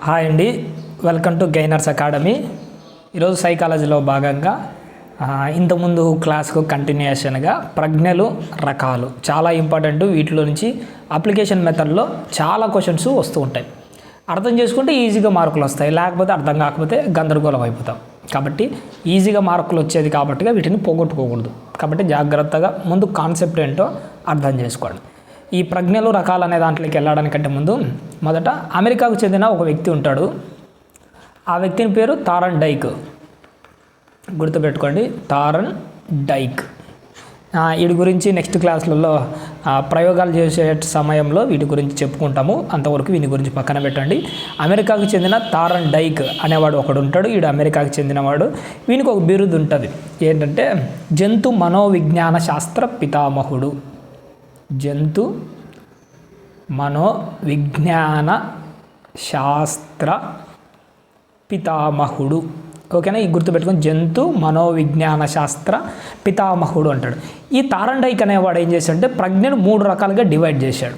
Hi అండి. Welcome to gainers academy ఈరోజు సైకాలజీలో భాగంగా ఇంతకుముందు క్లాస్కు కంటిన్యూషన్గా ప్రజ్ఞలు రకాలు చాలా ఇంపార్టెంట్ వీటిలో నుంచి అప్లికేషన్ మెథడ్లో చాలా క్వశ్చన్స్ వస్తూ ఉంటాయి. అర్థం చేసుకుంటే ఈజీగా మార్కులు వస్తాయి. లేకపోతే అర్థం కాకపోతే గందరగోళం అయిపోతాం. కాబట్టి ఈజీగా మార్కులు వచ్చేది కాబట్టి వీటిని పోగొట్టుకోకూడదు. కాబట్టి జాగ్రత్తగా ముందు కాన్సెప్ట్ ఏంటో అర్థం చేసుకోండి. ఈ ప్రజ్ఞలు రకాలు అనే దాంట్లోకి వెళ్ళడానికంటే ముందు మొదట అమెరికాకు చెందిన ఒక వ్యక్తి ఉంటాడు. ఆ వ్యక్తిని పేరు తారన్ డైక్. గుర్తుపెట్టుకోండి తారన్ డైక్. వీడి గురించి నెక్స్ట్ క్లాసులలో ప్రయోగాలు చేసే సమయంలో వీటి గురించి చెప్పుకుంటాము. అంతవరకు వీని గురించి పక్కన పెట్టండి. అమెరికాకు చెందిన తారన్ డైక్ అనేవాడు ఒకడు ఉంటాడు. వీడు అమెరికాకు చెందినవాడు. వీనికి ఒక బిరుదు ఉంటుంది. ఏంటంటే జంతు మనోవిజ్ఞాన శాస్త్ర పితామహుడు. జంతు మనోవిజ్ఞాన శాస్త్ర పితామహుడు. ఓకేనా? ఈ గుర్తుపెట్టుకుని జంతు మనోవిజ్ఞాన శాస్త్ర పితామహుడు అంటాడు. ఈ తారండైక్ అనేవాడు ఏం చేశాడంటే ప్రజ్ఞను మూడు రకాలుగా డివైడ్ చేశాడు.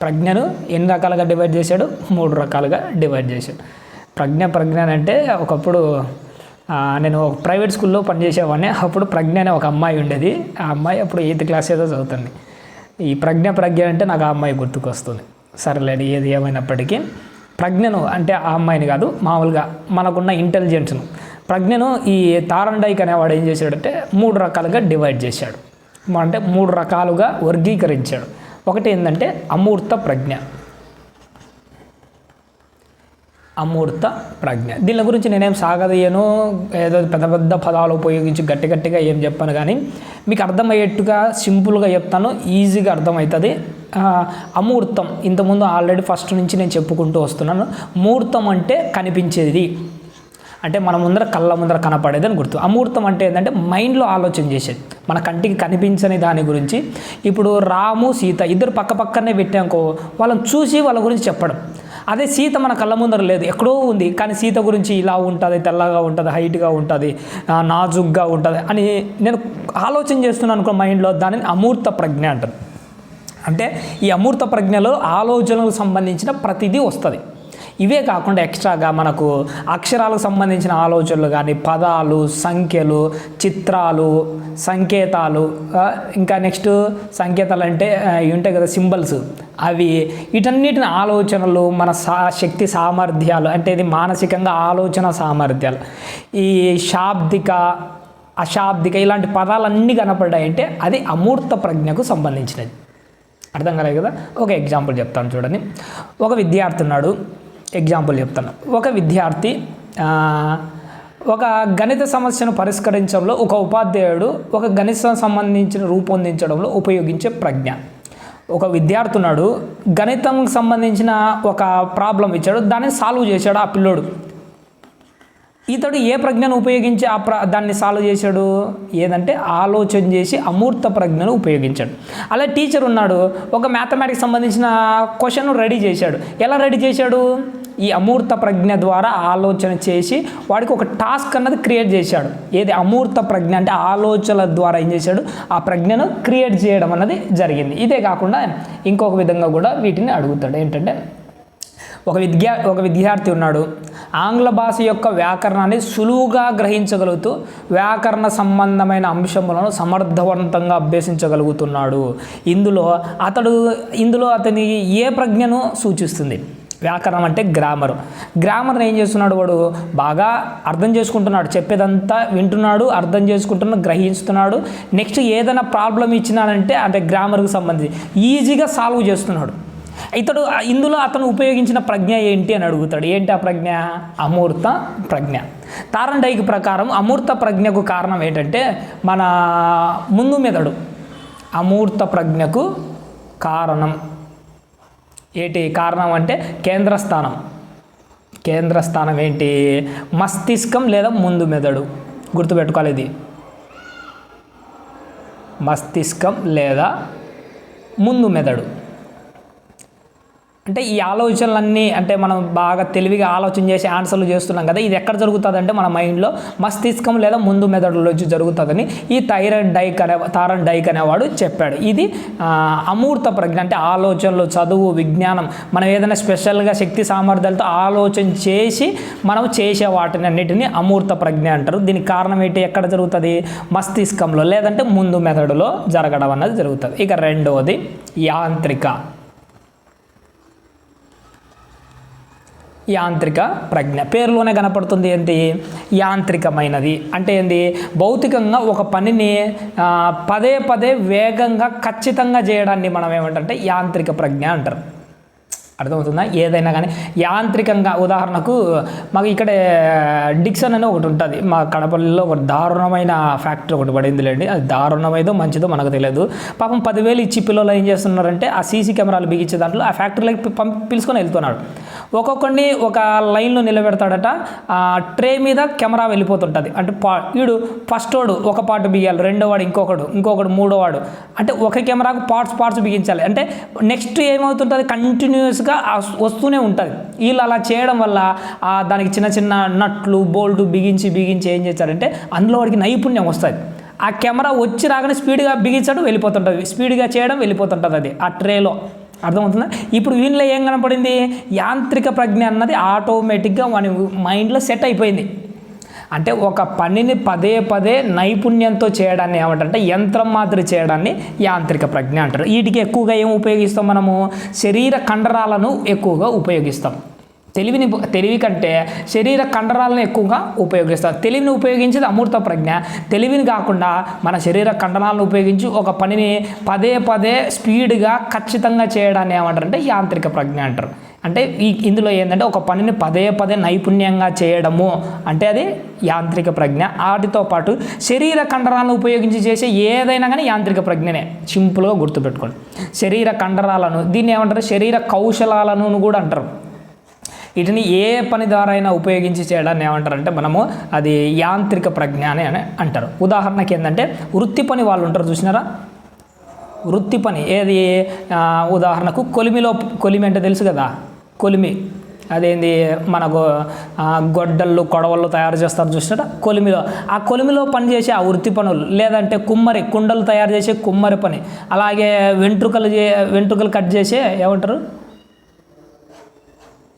ప్రజ్ఞను ఎన్ని రకాలుగా డివైడ్ చేశాడు? మూడు రకాలుగా డివైడ్ చేశాడు. ప్రజ్ఞ ప్రజ్ఞ అంటే ఒకప్పుడు నేను ఒక ప్రైవేట్ స్కూల్లో పనిచేసేవాడిని. అప్పుడు ప్రజ్ఞ అనే ఒక అమ్మాయి ఉండేది. ఆ అమ్మాయి అప్పుడు ఎయిత్ క్లాస్ ఏదో చదువుతుంది. ఈ ప్రజ్ఞ ప్రజ్ఞ అంటే నాకు ఆ అమ్మాయి గుర్తుకొస్తుంది. సరేలేండి ఏది ఏమైనప్పటికీ ప్రజ్ఞను అంటే ఆ అమ్మాయిని కాదు మామూలుగా మనకున్న ఇంటెలిజెన్స్ను. ప్రజ్ఞను ఈ తారండైక్ అనేవాడు ఏం చేశాడంటే మూడు రకాలుగా డివైడ్ చేశాడు. అంటే మూడు రకాలుగా వర్గీకరించాడు. ఒకటి ఏంటంటే అమూర్త ప్రజ్ఞ. అమూర్త ప్రజ్ఞ. దీని గురించి నేనేం సాగదీయను ఏదో పెద్ద పెద్ద పదాలు ఉపయోగించి గట్టి గట్టిగా ఏం చెప్పాను కానీ మీకు అర్థమయ్యేట్టుగా సింపుల్గా చెప్తాను ఈజీగా అర్థమవుతుంది. అమూర్తం. ఇంతకుముందు ఆల్రెడీ ఫస్ట్ నుంచి నేను చెప్పుకుంటూ వస్తున్నాను. ముహూర్తం అంటే కనిపించేది. అంటే మన ముందర కళ్ళ ముందర కనపడేది అని గుర్తు. అమూర్తం అంటే ఏంటంటే మైండ్లో ఆలోచన చేసేది. మన కంటికి కనిపించని దాని గురించి. ఇప్పుడు రాము సీత ఇద్దరు పక్క పక్కనే పెట్టాంకో వాళ్ళని చూసి వాళ్ళ గురించి చెప్పడం. అదే సీత మన కళ్ళ ముందర లేదు ఎక్కడో ఉంది. కానీ సీత గురించి ఇలా ఉంటుంది తెల్లగా ఉంటుంది హైట్గా ఉంటుంది నాజుగ్గా ఉంటుంది అని నేను ఆలోచన చేస్తున్నాను అనుకో మైండ్లో దానిని అమూర్త ప్రజ్ఞ అంటారు. అంటే ఈ అమూర్త ప్రజ్ఞలో ఆలోచనలకు సంబంధించిన ప్రతిదీ వస్తుంది. ఇవే కాకుండా ఎక్స్ట్రాగా మనకు అక్షరాలకు సంబంధించిన ఆలోచనలు కానీ పదాలు సంఖ్యలు చిత్రాలు సంకేతాలు ఇంకా నెక్స్ట్ సంకేతాలు అంటే ఇవి ఉంటాయి కదా సింబల్స్. అవి వీటన్నిటిని ఆలోచనలు మన సా శక్తి సామర్థ్యాలు అంటే ఇది మానసికంగా ఆలోచన సామర్థ్యాలు. ఈ శాబ్దిక అశాబ్దిక ఇలాంటి పదాలన్నీ కనపడ్డాయంటే అది అమూర్త ప్రజ్ఞకు సంబంధించినది. అర్థం కాలేదు కదా? ఒక ఎగ్జాంపుల్ చెప్తాను చూడండి. ఒక విద్యార్థి ఉన్నాడు. ఎగ్జాంపుల్ చెప్తాను ఒక విద్యార్థి ఒక గణిత సమస్యను పరిష్కరించడంలో ఒక ఉపాధ్యాయుడు ఒక గణితం సంబంధించిన రూపొందించడంలో ఉపయోగించే ప్రజ్ఞ. ఒక విద్యార్థి ఉన్నాడు గణితంకి సంబంధించిన ఒక ప్రాబ్లం ఇచ్చాడు దాన్ని సాల్వ్ చేశాడు ఆ పిల్లోడు. ఇతడు ఏ ప్రజ్ఞను ఉపయోగించి ఆ ప్ర దాన్ని సాల్వ్ చేశాడు? ఏదంటే ఆలోచన చేసి అమూర్త ప్రజ్ఞను ఉపయోగించాడు. అలా టీచర్ ఉన్నాడు ఒక మ్యాథమెటిక్స్ సంబంధించిన క్వశ్చన్ రెడీ చేశాడు. ఎలా రెడీ చేశాడు? ఈ అమూర్త ప్రజ్ఞ ద్వారా ఆలోచన చేసి వాడికి ఒక టాస్క్ అన్నది క్రియేట్ చేశాడు. ఏది అమూర్త ప్రజ్ఞ అంటే ఆలోచనల ద్వారా ఏం చేశాడు? ఆ ప్రజ్ఞను క్రియేట్ చేయడం అన్నది జరిగింది. ఇదే కాకుండా ఇంకొక విధంగా కూడా వీటిని అడుగుతాడు. ఏంటంటే ఒక విద్యా ఒక విద్యార్థి ఉన్నాడు. ఆంగ్ల భాష యొక్క వ్యాకరణాన్ని సులువుగా గ్రహించగలుగుతూ వ్యాకరణ సంబంధమైన అంశములను సమర్థవంతంగా అభ్యసించగలుగుతున్నాడు. ఇందులో అతడు ఇందులో అతని ఏ ప్రజ్ఞను సూచిస్తుంది? వ్యాకరణం అంటే గ్రామర్. గ్రామర్ని ఏం చేస్తున్నాడు వాడు? బాగా అర్థం చేసుకుంటున్నాడు. చెప్పేదంతా వింటున్నాడు అర్థం చేసుకుంటున్నాడు గ్రహిస్తున్నాడు. నెక్స్ట్ ఏదైనా ప్రాబ్లం ఇచ్చినాడంటే అంటే గ్రామర్కి సంబంధించి ఈజీగా సాల్వ్ చేస్తున్నాడు. ఇతడు ఇందులో అతను ఉపయోగించిన ప్రజ్ఞ ఏంటి అని అడుగుతాడు. ఏంటి ఆ ప్రజ్ఞ? అమూర్త ప్రజ్ఞ. తారండైకి ప్రకారం అమూర్త ప్రజ్ఞకు కారణం ఏంటంటే మన ముందు మెదడు. అమూర్త ప్రజ్ఞకు కారణం. ఏంటి కారణం అంటే కేంద్రస్థానం. కేంద్రస్థానం ఏంటి? మస్తిష్కం లేదా ముందు మెదడు? గుర్తుపెట్టుకోవాలి ఇది. మస్తిష్కం లేదా ముందు మెదడు. అంటే ఈ ఆలోచనలన్నీ అంటే మనం బాగా తెలివిగా ఆలోచన చేసి ఆన్సర్లు చేస్తున్నాం కదా ఇది ఎక్కడ జరుగుతుంది అంటే మన మైండ్లో మస్తిష్కం లేదా ముందు మెదడులో వచ్చి జరుగుతుందని ఈ థైరాయిడ్ డైక్ అనే థారన్ డైక్ అనేవాడు చెప్పాడు. ఇది అమూర్త ప్రజ్ఞ అంటే ఆలోచనలు చదువు విజ్ఞానం మనం ఏదైనా స్పెషల్గా శక్తి సామర్థ్యాలతో ఆలోచన చేసి మనం చేసే వాటిని అన్నిటిని అమూర్త ప్రజ్ఞ అంటారు. దీనికి కారణం ఏంటి? ఎక్కడ జరుగుతుంది? మస్తిష్కంలో లేదంటే ముందు మెదడులో జరగడం అన్నది జరుగుతుంది. ఇక రెండవది యాంత్రిక. యాంత్రిక ప్రజ్ఞ. పేరులోనే కనపడుతుంది ఏంటి? యాంత్రికమైనది. అంటే ఏంటి? భౌతికంగా ఒక పనిని పదే పదే వేగంగా ఖచ్చితంగా చేయడాన్ని మనం ఏమంటే యాంత్రిక ప్రజ్ఞ అంటారు. అర్థమవుతుందా? ఏదైనా కానీ యాంత్రికంగా ఉదాహరణకు మాకు ఇక్కడ డిక్సన్ అని ఒకటి ఉంటుంది. మా కడపల్లిలో ఒక దారుణమైన ఫ్యాక్టరీ ఒకటి పడిందిలేండి. అది దారుణమైదో మంచిదో మనకు తెలియదు. పాపం పదివేలు ఇచ్చి పిల్లలు ఏం చేస్తున్నారంటే ఆ సీసీ కెమెరాలు బిగించే దాంట్లో ఆ ఫ్యాక్టరీలోకి పంపి పిలుచుకొని వెళ్తున్నాడు. ఒక్కొక్కడిని ఒక లైన్లో నిలబెడతాడట. ఆ ట్రే మీద కెమెరా వెళ్ళిపోతుంటుంది. అంటే పా వీడు ఫస్ట్ వాడు ఒక పార్ట్ బిగించాలి రెండో వాడు ఇంకొకడు ఇంకొకడు మూడో వాడు. అంటే ఒక కెమెరాకు పార్ట్స్ పార్ట్స్ బిగించాలి. అంటే నెక్స్ట్ ఏమవుతుంటుంది? కంటిన్యూస్గా వస్తూనే ఉంటుంది. వీళ్ళు అలా చేయడం వల్ల ఆ దానికి చిన్న చిన్న నట్లు బోల్డ్ బిగించి బిగించి ఏం చేశారంటే అందులో వాడికి నైపుణ్యం వస్తుంది. ఆ కెమెరా వచ్చి రాగానే స్పీడ్గా బిగించడం వెళ్ళిపోతుంటుంది. స్పీడ్గా చేయడం వెళ్ళిపోతుంటుంది అది ఆ ట్రేలో. అర్థమవుతుందా? ఇప్పుడు వీళ్ళలో ఏం కనపడింది? యాంత్రిక ప్రజ్ఞ అన్నది ఆటోమేటిక్గా వాని మైండ్లో సెట్ అయిపోయింది. అంటే ఒక పనిని పదే పదే నైపుణ్యంతో చేయడాన్ని ఏమంటారంటే యంత్రం మాదిరి చేయడాన్ని యాంత్రిక ప్రజ్ఞ అంటారు. వీటికి ఎక్కువగా ఏం ఉపయోగిస్తాం మనము? శరీర కండరాలను ఎక్కువగా ఉపయోగిస్తాం. తెలివిని తెలివి కంటే శరీర కండరాలను ఎక్కువగా ఉపయోగిస్తాం. తెలివిని ఉపయోగించేది అమూర్త ప్రజ్ఞ. తెలివిని కాకుండా మన శరీర కండరాలను ఉపయోగించి ఒక పనిని పదే పదే స్పీడ్గా ఖచ్చితంగా చేయడాన్ని ఏమంటారంటే యాంత్రిక ప్రజ్ఞ అంటారు. అంటే ఈ ఇందులో ఏంటంటే ఒక పనిని పదే పదే నైపుణ్యంగా చేయడము అంటే అది యాంత్రిక ప్రజ్ఞ. వాటితో పాటు శరీర కండరాలను ఉపయోగించి చేసే ఏదైనా కానీ యాంత్రిక ప్రజ్ఞనే. సింపుల్గా గుర్తుపెట్టుకోండి. శరీర కండరాలను దీన్ని ఏమంటారు? శరీర కౌశలాలను కూడా అంటారు. వీటిని ఏ పని ద్వారా అయినా ఉపయోగించి చేయడాన్ని ఏమంటారంటే మనము అది యాంత్రిక ప్రజ్ఞ అని అంటారు. ఉదాహరణకి ఏంటంటే వృత్తి పని వాళ్ళు ఉంటారు చూసినారా? వృత్తి పని ఏది? ఉదాహరణకు కొలిమిలో కొలిమి అంటే తెలుసు కదా? కొలిమి. అదేంది? మనకు గొడ్డళ్ళు కొడవళ్ళు తయారు చేస్తారు చూసినట్టు? కొలిమిలో. ఆ కొలిమిలో పని చేసే ఆ వృత్తి పనులు లేదంటే కుమ్మరి కుండలు తయారు చేసే కుమ్మరి పని అలాగే వెంట్రుకలు చే వెంట్రుకలు కట్ చేసే ఏమంటారు?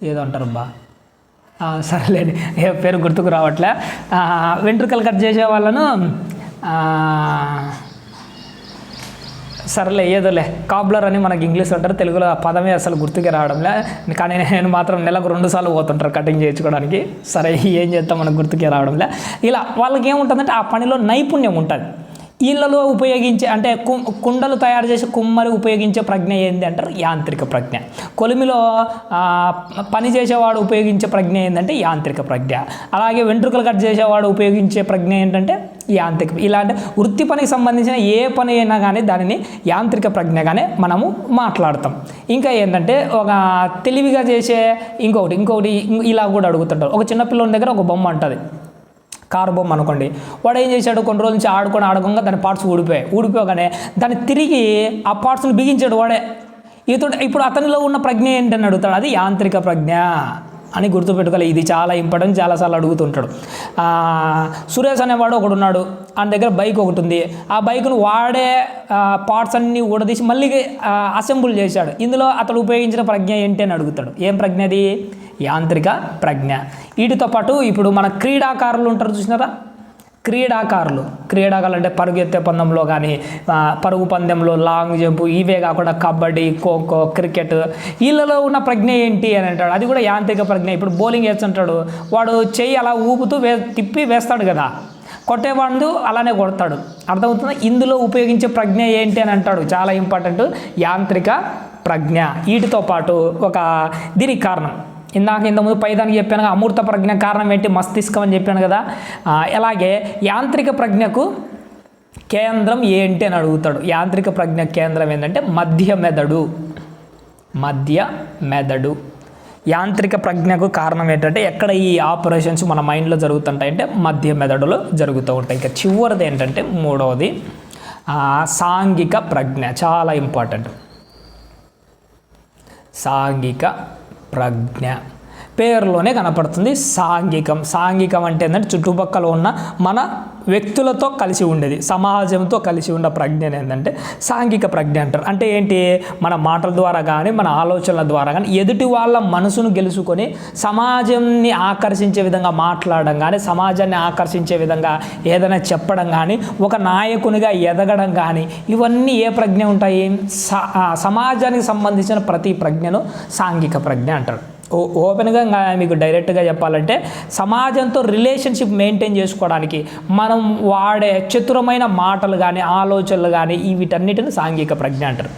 ఏదో అంటారు బా సరేలేండి ఏ పేరు గుర్తుకు రావట్లే. వెంట్రుకలు కట్ చేసే వాళ్ళను సరేలే ఏదోలే కాబ్లర్ అని మనకి ఇంగ్లీష్ అంటారు తెలుగులో ఆ పదమే అసలు గుర్తుకే రావడంలే కానీ నేను మాత్రం నెలకు రెండు సార్లు పోతుంటారు కటింగ్ చేయించుకోవడానికి. సరే ఏం చేస్తాం మనకు గుర్తుకే రావడంలే ఇలా వాళ్ళకి ఏముంటుందంటే ఆ పనిలో నైపుణ్యం ఉంటుంది. ఇళ్ళలో ఉపయోగించే అంటే కుండలు తయారు చేసే కుమ్మరి ఉపయోగించే ప్రజ్ఞ ఏంటి అంటారు? యాంత్రిక ప్రజ్ఞ. కొలిమిలో పని చేసేవాడు ఉపయోగించే ప్రజ్ఞ ఏంటంటే యాంత్రిక ప్రజ్ఞ. అలాగే వెంట్రుకలు కట్ చేసేవాడు ఉపయోగించే ప్రజ్ఞ ఏంటంటే యాంత్రిక ఇలాంటి వృత్తి పనికి సంబంధించిన ఏ పని అయినా కానీ దానిని యాంత్రిక ప్రజ్ఞగానే మనము మాట్లాడతాం. ఇంకా ఏంటంటే ఒక తెలివిగా చేసే ఇంకొకటి ఇంకొకటి ఇలా కూడా అడుగుతుంటారు. ఒక చిన్నపిల్లని దగ్గర ఒక బొమ్మ ఉంటుంది. కారు బొమ్మ అనుకోండి. వాడు ఏం చేశాడు? కొన్ని రోజుల నుంచి ఆడుకొని ఆడుకోగా దాని పార్ట్స్ ఊడిపోయాయి. ఊడిపోగానే దాన్ని తిరిగి ఆ పార్ట్స్ని బిగించాడు వాడే. ఇతడు ఇప్పుడు అతనిలో ఉన్న ప్రజ్ఞ ఏంటని అడుగుతాడు. అది యాంత్రిక ప్రజ్ఞ. అని గుర్తుపెట్టుకోవాలి. ఇది చాలా ఇంపార్టెంట్ చాలాసార్లు అడుగుతుంటాడు. సురేష్ అనేవాడు ఒకడు ఉన్నాడు ఆయన దగ్గర బైక్ ఒకటి ఉంది ఆ బైక్ను వాడే పార్ట్స్ అన్నీ ఊడదీసి మళ్ళీ అసెంబుల్ చేశాడు. ఇందులో అతడు ఉపయోగించిన ప్రజ్ఞ ఏంటి అని అడుగుతాడు. ఏం ప్రజ్ఞ అది? యాంత్రిక ప్రజ్ఞ. వీటితో పాటు ఇప్పుడు మన క్రీడాకారులు ఉంటారు చూసినారా? క్రీడాకారులు. క్రీడాకారులు అంటే పరుగెత్తే పందెంలో కానీ పరుగు పందెంలో లాంగ్ జంప్ ఇవే కాకుండా కబడ్డీ ఖోఖో క్రికెట్. వీళ్ళలో ఉన్న ప్రజ్ఞ ఏంటి అని అంటాడు. అది కూడా యాంత్రిక ప్రజ్ఞ. ఇప్పుడు బౌలింగ్ వేస్తుంటాడు వాడు చెయ్యి అలా ఊపుతూ వే తిప్పి వేస్తాడు కదా. కొట్టేవాడు అలానే కొడతాడు. అర్థమవుతుందా? ఇందులో ఉపయోగించే ప్రజ్ఞ ఏంటి అని అంటాడు. చాలా ఇంపార్టెంట్ యాంత్రిక ప్రజ్ఞ. వీటితో పాటు ఒక దీనికి కారణం. ఇందాక ఇంతకుముందు పైదానికి చెప్పాను అమూర్త ప్రజ్ఞ కారణం ఏంటి? మస్తిష్కం అని చెప్పాను కదా. ఆ, అలాగే యాంత్రిక ప్రజ్ఞకు కేంద్రం ఏంటి అని అడుగుతాడు. యాంత్రిక ప్రజ్ఞ కేంద్రం ఏంటంటే మధ్య మెదడు మధ్య మెదడు యాంత్రిక ప్రజ్ఞకు కారణం ఏంటంటే ఎక్కడ ఈ ఆపరేషన్స్ మన మైండ్లో జరుగుతుంటాయంటే మధ్య మెదడులో జరుగుతూ ఉంటాయి. ఇంకా చివరిది ఏంటంటే మూడవది సాంఘిక ప్రజ్ఞ చాలా ఇంపార్టెంట్. సాంఘిక ప్రజ్ఞ పేరులోనే కనపడుతుంది సాంఘికం. సాంఘికం అంటే ఏంటంటే చుట్టుపక్కల ఉన్న మన వ్యక్తులతో కలిసి ఉండేది. సమాజంతో కలిసి ఉన్న ప్రజ్ఞ ఏంటంటే సాంఘిక ప్రజ్ఞ అంటారు. అంటే ఏంటి? మన మాటల ద్వారా కానీ మన ఆలోచనల ద్వారా కానీ ఎదుటి వాళ్ళ మనసును గెలుచుకొని సమాజాన్ని ఆకర్షించే విధంగా మాట్లాడడం కానీ సమాజాన్ని ఆకర్షించే విధంగా ఏదైనా చెప్పడం కానీ ఒక నాయకునిగా ఎదగడం కానీ ఇవన్నీ ఏ ప్రజ్ఞ ఉంటాయి? స- సమాజానికి సంబంధించిన ప్రతి ప్రజ్ఞను సాంఘిక ప్రజ్ఞ అంటారు. ఓపెన్గా మీకు డైరెక్ట్గా చెప్పాలంటే సమాజంతో రిలేషన్షిప్ మెయింటైన్ చేసుకోవడానికి మనం వాడే చతురమైన మాటలు కానీ ఆలోచనలు కానీ వీటన్నిటిని సాంఘిక ప్రజ్ఞ అంటారు.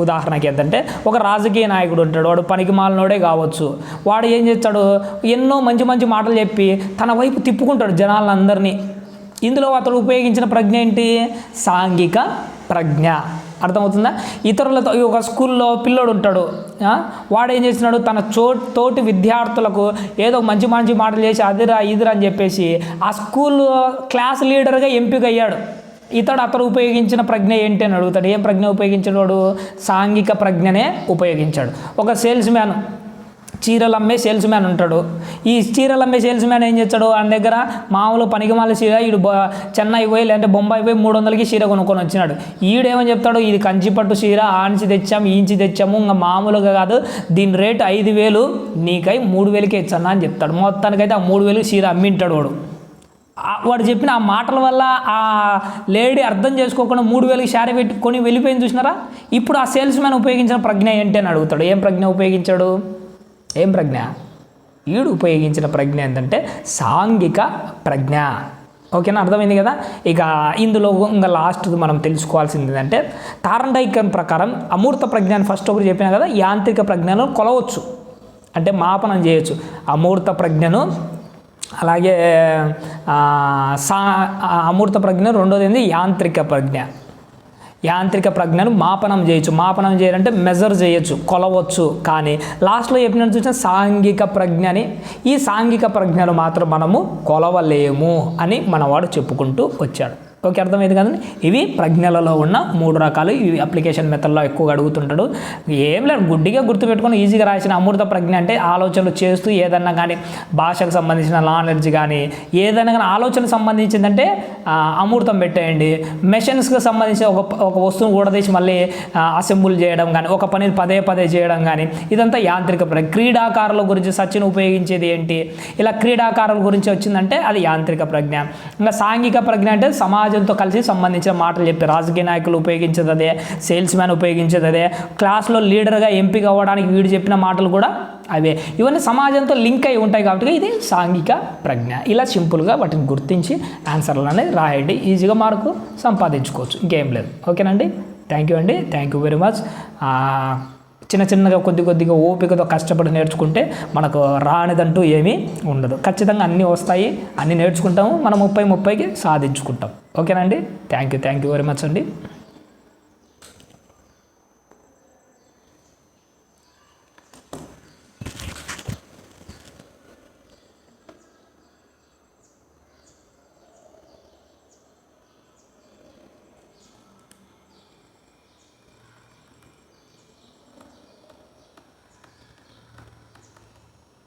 ఉదాహరణకి ఏంటంటే ఒక రాజకీయ నాయకుడు ఉంటాడు వాడు పనికి మాలనోడే కావచ్చు. వాడు ఏం చేస్తాడు? ఎన్నో మంచి మంచి మాటలు చెప్పి తన వైపు తిప్పుకుంటాడు జనాలందరినీ. ఇందులో అతడు ఉపయోగించిన ప్రజ్ఞ ఏంటి? సాంఘిక ప్రజ్ఞ. అర్థమవుతుందా? ఇతరులతో ఒక స్కూల్లో పిల్లోడు ఉంటాడు వాడు ఏం చేస్తున్నాడు? తన చో తోటి విద్యార్థులకు ఏదో మంచి మంచి మాటలు చేసి అదిరా ఇదిరా అని చెప్పేసి ఆ స్కూల్ క్లాస్ లీడర్గా ఎంపిక అయ్యాడు ఇతడు అతడు ఉపయోగించిన ప్రజ్ఞ ఏంటి అని అడుగుతాడు. ఏం ప్రజ్ఞ ఉపయోగించినవాడు సాంఘిక ప్రజ్ఞనే ఉపయోగించాడు. ఒక సేల్స్ మ్యాన్. చీరలు అమ్మే సేల్స్ మ్యాన్ ఉంటాడు. ఈ చీరలు అమ్మే సేల్స్ మ్యాన్ ఏం చేస్తాడు? ఆయన దగ్గర మామూలు పనికిమాల చీర ఈడు చెన్నై పోయి లేదంటే బొంబాయి పోయి మూడు వందలకి చీర కొనుక్కొని వచ్చినాడు. ఈడేమని చెప్తాడు? ఇది కంచిపట్టు చీర ఆంచి తెచ్చాము ఈంచి తెచ్చాము ఇంకా మామూలుగా కాదు. దీని రేటు ఐదు వేలు నీకై మూడు వేలకే ఇచ్చన్నా అని చెప్తాడు. మొత్తానికైతే ఆ మూడు వేలు చీర అమ్మింటాడు వాడు. వాడు చెప్పిన ఆ మాటల వల్ల ఆ లేడీ అర్థం చేసుకోకుండా మూడు వేలకి శారీ పెట్టుకొని వెళ్ళిపోయింది చూసినారా? ఇప్పుడు ఆ సేల్స్ మ్యాన్ ఉపయోగించిన ప్రజ్ఞ ఏంటి అని అడుగుతాడు. ఏం ప్రజ్ఞ ఉపయోగించాడు? ఏం ప్రజ్ఞ? ఈడు ఉపయోగించిన ప్రజ్ఞ ఏంటంటే సాంఘిక ప్రజ్ఞ. ఓకేనా? అర్థమైంది కదా? ఇక ఇందులో ఇంకా లాస్ట్ మనం తెలుసుకోవాల్సింది ఏంటంటే తారండైకన్ ప్రకారం అమూర్త ప్రజ్ఞ అని ఫస్ట్ ఒకటి చెప్పినా కదా యాంత్రిక ప్రజ్ఞను కొలవచ్చు. అంటే మాపనం చేయొచ్చు. అమూర్త ప్రజ్ఞను అలాగే సా అమూర్త ప్రజ్ఞ రెండోది ఏంది? యాంత్రిక ప్రజ్ఞ. యాంత్రిక ప్రజ్ఞను మాపనం చేయొచ్చు. మాపనం చేయాలంటే మెజర్ చేయొచ్చు కొలవచ్చు. కానీ లాస్ట్లో చెప్పినట్టు చూసిన సాంఘిక ప్రజ్ఞని ఈ సాంఘిక ప్రజ్ఞను మాత్రం మనము కొలవలేము అని మనవాడు చెప్పుకుంటూ వచ్చాడు. ఓకే అర్థమైంది కదండి? ఇవి ప్రజ్ఞలలో ఉన్న మూడు రకాలు. ఇవి అప్లికేషన్ మెథడ్లో ఎక్కువగా అడుగుతుంటాడు. ఏం లేదు గుడ్డిగా గుర్తుపెట్టుకొని ఈజీగా రాసిన అమృత ప్రజ్ఞ అంటే ఆలోచనలు చేస్తూ ఏదన్నా కానీ భాషకు సంబంధించిన నాలెడ్జ్ కానీ ఏదైనా కానీ ఆలోచనకు సంబంధించిందంటే అమృతం పెట్టేయండి. మెషిన్స్కి సంబంధించిన ఒక ఒక వస్తువును కూడదీసి మళ్ళీ అసెంబుల్ చేయడం కానీ ఒక పనిని పదే పదే చేయడం కానీ ఇదంతా యాంత్రిక ప్రజ్ఞ క్రీడాకారుల గురించి సచిన్ ఉపయోగించేది ఏంటి? ఇలా క్రీడాకారుల గురించి వచ్చిందంటే అది యాంత్రిక ప్రజ్ఞ. ఇంకా సాంఘిక ప్రజ్ఞ అంటే సమాజంతో కలిసి సంబంధించిన మాటలు చెప్పి రాజకీయ నాయకులు ఉపయోగించేది అదే సేల్స్ మ్యాన్ ఉపయోగించేది అదే క్లాస్లో లీడర్గా ఎంపిక అవ్వడానికి వీడు చెప్పిన మాటలు కూడా అవే. ఇవన్నీ సమాజంతో లింక్ అయి ఉంటాయి కాబట్టి ఇది సాంఘిక ప్రజ్ఞ. ఇలా సింపుల్గా వాటిని గుర్తించి ఆన్సర్లు అనేది రాయండి. ఈజీగా మార్కు సంపాదించుకోవచ్చు. ఇంకేం లేదు. ఓకేనండి? థ్యాంక్ యూ అండి. Thank you very much. చిన్న చిన్నగా కొద్ది కొద్దిగా ఓపికతో కష్టపడి నేర్చుకుంటే మనకు రానిదంటూ ఏమీ ఉండదు. ఖచ్చితంగా అన్నీ వస్తాయి అన్నీ నేర్చుకుంటాము మనం ముప్పై ముప్పైకి సాధించుకుంటాం. ఓకేనండి thank you thank you very much అండి.